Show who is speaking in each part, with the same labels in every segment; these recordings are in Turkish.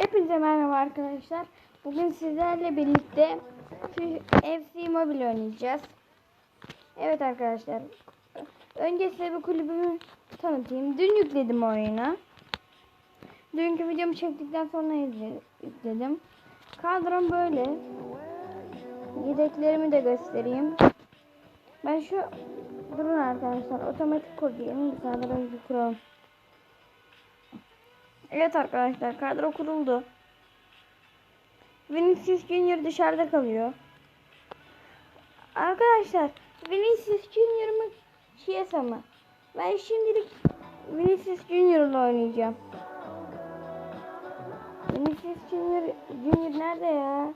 Speaker 1: Hepinize merhaba arkadaşlar. Bugün sizlerle birlikte FC Mobile oynayacağız. Evet arkadaşlar. Önce size bu kulübümü tanıtayım. Dün yükledim oyunu. Dünkü videomu çektikten sonra yükledim. Kadrom böyle. Yedeklerimi de göstereyim. Ben şu durun arkadaşlar. Otomatik kur diyelim. Bir saniye önce kuralım. Evet arkadaşlar kadro kuruldu. Vinicius Junior dışarıda kalıyor. Arkadaşlar Vinicius Junior mı Chiesa mı? Ben şimdilik Vinicius Junior ile oynayacağım. Vinicius Junior, Junior nerede ya?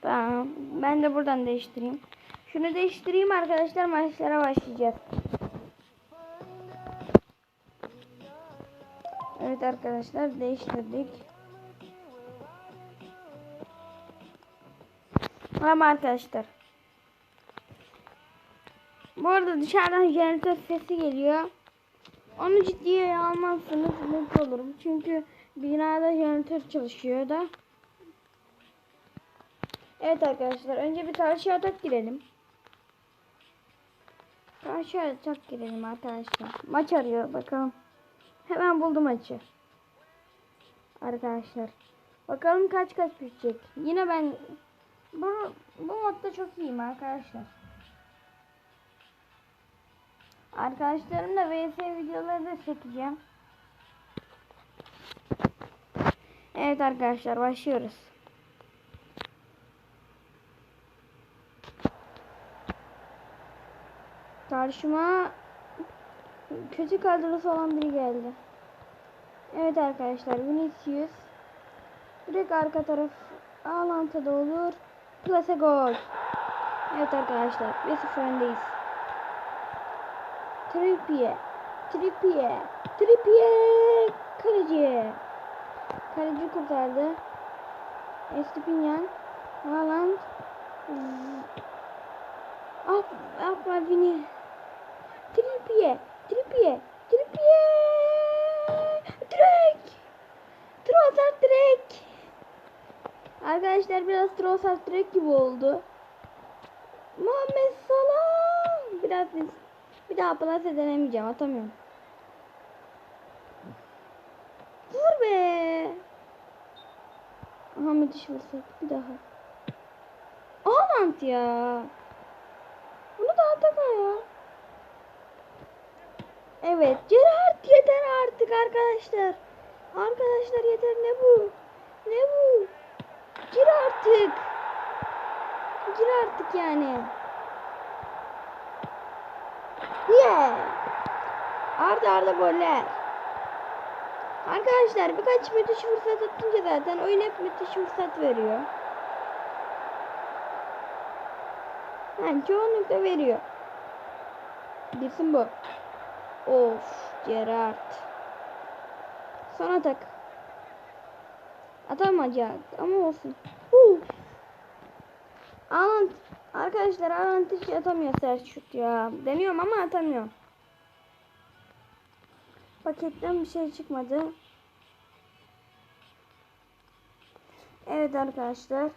Speaker 1: Tamam. Ben de buradan değiştireyim. Şunu değiştireyim arkadaşlar maçlara başlayacağız. Evet arkadaşlar değiştirdik. Ama arkadaşlar. Bu arada dışarıdan jeneratör sesi geliyor. Onu ciddiye almazsanız mutlu olurum. Çünkü binada jeneratör çalışıyor da. Evet arkadaşlar önce bir karşı atak girelim. Karşı atak girelim arkadaşlar. Maç arıyor bakalım. Hemen buldum maçı. Arkadaşlar. Bakalım kaç kaç bitecek. Yine ben bu, bu modda çok iyiyim arkadaşlar. Arkadaşlarımla VS videoları da çekeceğim. Evet arkadaşlar başlıyoruz. Karşıma kötü kadrosu olan biri geldi. Evet arkadaşlar Vinicius direkt arka taraf Alanta'da olur. Plase gol. Evet arkadaşlar 1-0 öndeyiz. Trippier. Trippier. Trippier. Kaleci. Kaleci kurtardı. Estupinyan. Haaland. Ah, ah, Vini. Trippier. Trippier. Trippier. Direkt. Trossard direkt. Arkadaşlar biraz Trossard direkt gibi oldu. Muhammed Salah. Biraz bir daha plus denemeyeceğim. Atamıyorum. Vur be. Aha müthiş fırsat. Bir daha. Haaland ya. Bunu da atama ya. Evet. Gerard yeter artık arkadaşlar. Arkadaşlar yeter ne bu? Ne bu? Gir artık. Gir artık yani. Yeah. Arda arda goller. Arkadaşlar birkaç müthiş fırsat atınca zaten oyun hep müthiş fırsat veriyor. Yani çoğunlukla veriyor. Girsin bu. Of Gerard. Son atak. Atamayacak ama olsun. Uf. Alan arkadaşlar Alan hiç atamıyor şut ya. Deniyorum ama atamıyorum. Paketten bir şey çıkmadı. Evet arkadaşlar.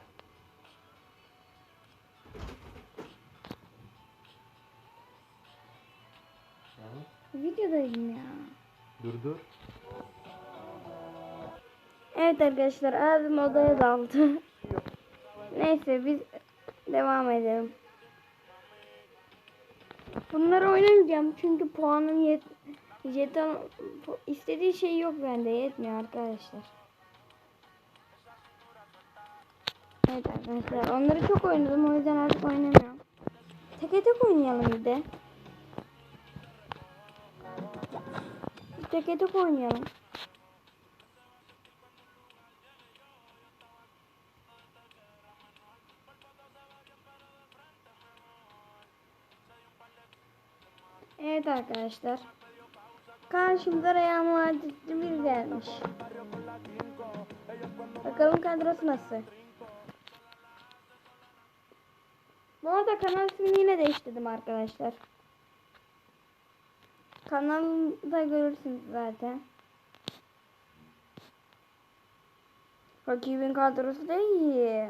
Speaker 1: Videodayım ya.
Speaker 2: Dur dur.
Speaker 1: Evet arkadaşlar abim odaya daldı. Neyse biz devam edelim. Bunları oynamayacağım çünkü puanım yet jeton istediği şey yok bende yetmiyor arkadaşlar. Evet arkadaşlar onları çok oynadım o yüzden artık oynamıyorum. Teke tek oynayalım bir de. Tek oynayalım. Evet arkadaşlar. Karşımıza Real Madrid'li bir gelmiş. Bakalım kadrosu nasıl? Bu arada kanal ismini yine değiştirdim arkadaşlar. Kanalda görürsünüz zaten. Rakibin kadrosu da iyi.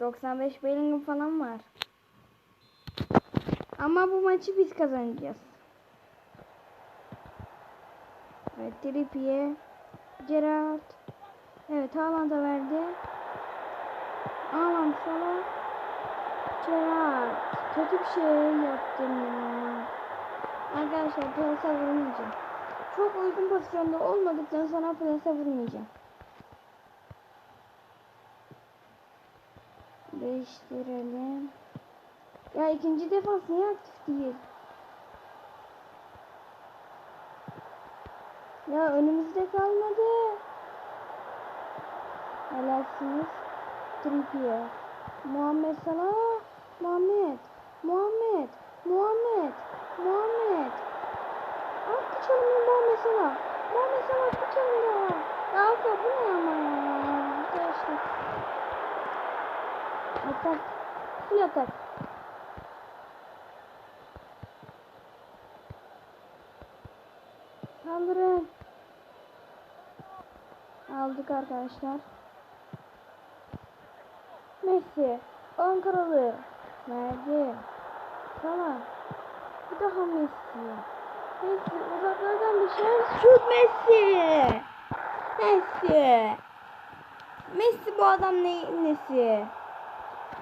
Speaker 1: 95 Bellingham falan var. Ama bu maçı biz kazanacağız. Evet Trippier. Gerrard. Evet Haaland'a verdi. Haaland Salah. Gerrard. Kötü bir şey yaptım ya. Arkadaşlar plasa vurmayacağım. Çok uygun pozisyonda olmadıktan sonra plasa vurmayacağım. Değiştirelim. Ya ikinci defans niye aktif değil? Ya önümüzde kalmadı. Helalsiniz. Trippier. Muhammed Salah. Muhammed. Muhammed. Muhammed. Muhammed. Attı çalımı Muhammed Salah. Muhammed Salah attı çalımı. Ya Arka bu ne ama ya? Arkadaşlar. Atak. Full atak. Saldırın. Aldık arkadaşlar. Messi. Ankaralı. Verdi. Salah. Bir daha Messi. Messi uzaklardan bir şey. Şut Messi. Messi. Messi bu adam ne, nesi?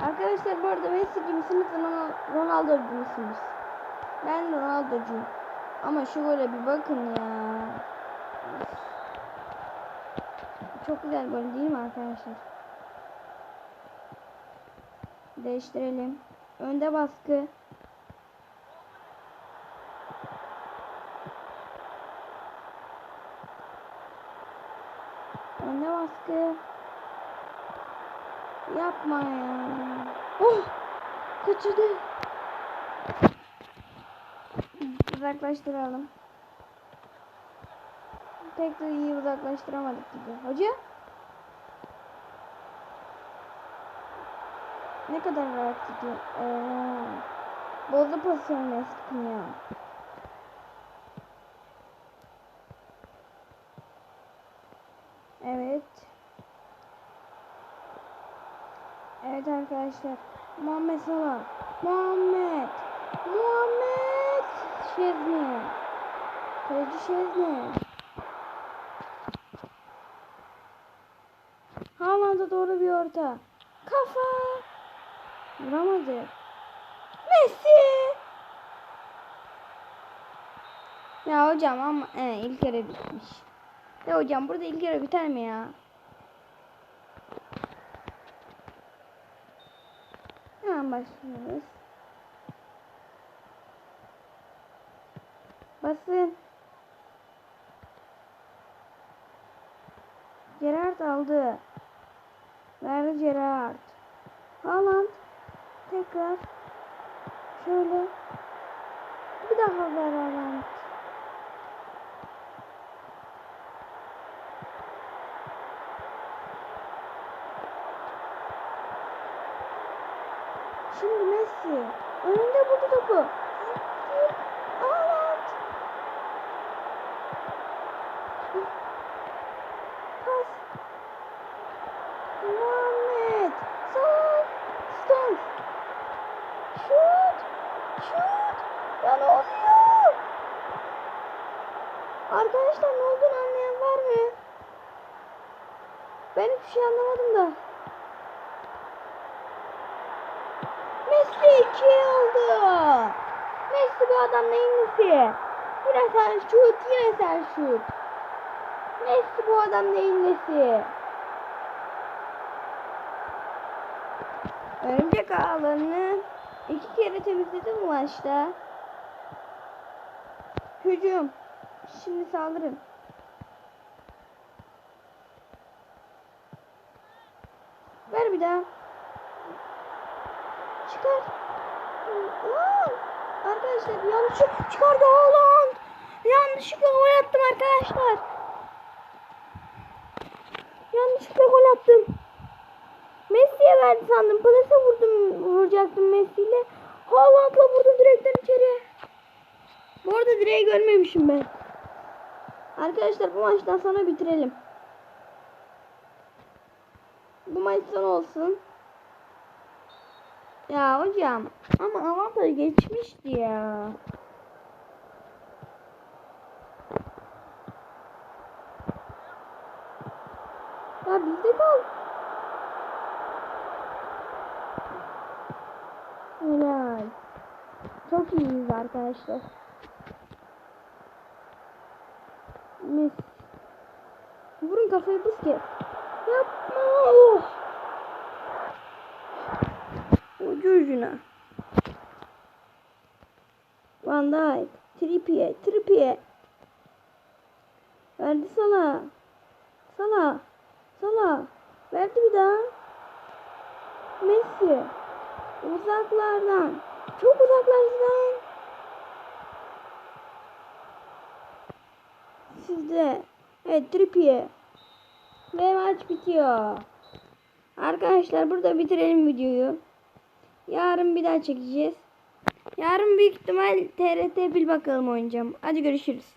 Speaker 1: Arkadaşlar bu arada Messi misiniz Ronal- Ronaldo'cu musunuz? Ben Ronaldo'cuyum. Ama şu gole bir bakın ya. Çok güzel gol değil mi arkadaşlar? Değiştirelim. Önde baskı. Önde baskı. Yapma ya. Oh! Kaçırdı. Uzaklaştıralım. Pek de iyi uzaklaştıramadık gibi. Hoca? Ne kadar rahat gidiyor. Ee, bozdu pozisyonu eskini ya. Evet. Evet arkadaşlar. Muhammed Salah. Muhammed. Muhammed. Şezni. Kaleci Şezni. Haaland'a doğru bir orta. Kafa. Vuramadı. Messi. Ya hocam ama he, ilk yarı bitmiş. Ya hocam burada ilk yarı biter mi ya? Hemen başlıyoruz. Basın. Gerard aldı. Verdi Gerard. Haaland. Tekrar. Şöyle. Bir daha ver Haaland. Şimdi Messi. Önünde buldu topu. Haaland. Pas. Muhammed. Son. Stones. Şut. Şut. Ya ne oluyor? Arkadaşlar ne olduğunu anlayan var mı? Ben hiçbir şey anlamadım da. Messi 2 oldu. Messi bu adam neyin nesi? Yine sen şut, yine sen şut. Messi bu adam neyin nesi? Örümcek ağlarını iki kere temizledi bu maçta. Hücum. Şimdi saldırın. Ver bir daha. Çıkar. Aa, arkadaşlar yanlışlıkla çıkardı Haaland. Yanlışlıkla gol attım arkadaşlar. Yanlışlıkla gol attım. Messi'ye verdi sandım. Plase vurdum. Vuracaktım Messi'yle. Haaland'la vurdum direkten içeri. Bu arada direği görmemişim ben. Arkadaşlar bu maçtan sonra bitirelim. Bu maç son olsun. Ya hocam ama avantaj geçmişti ya. Ya bizde kal. Helal. Çok iyiyiz arkadaşlar. Mis. Vurun kafayı Busquets. Yapma. Oh. Ucu ucuna. Van Dijk. Trippier. Trippier. Verdi sana. Sana. Sana. Verdi bir daha. Messi. Uzaklardan. Çok uzaklardan. Sizde. Evet Trippier. Ve maç bitiyor. Arkadaşlar burada bitirelim videoyu. Yarın bir daha çekeceğiz. Yarın büyük ihtimal TRT bir bakalım oynayacağım. Hadi görüşürüz.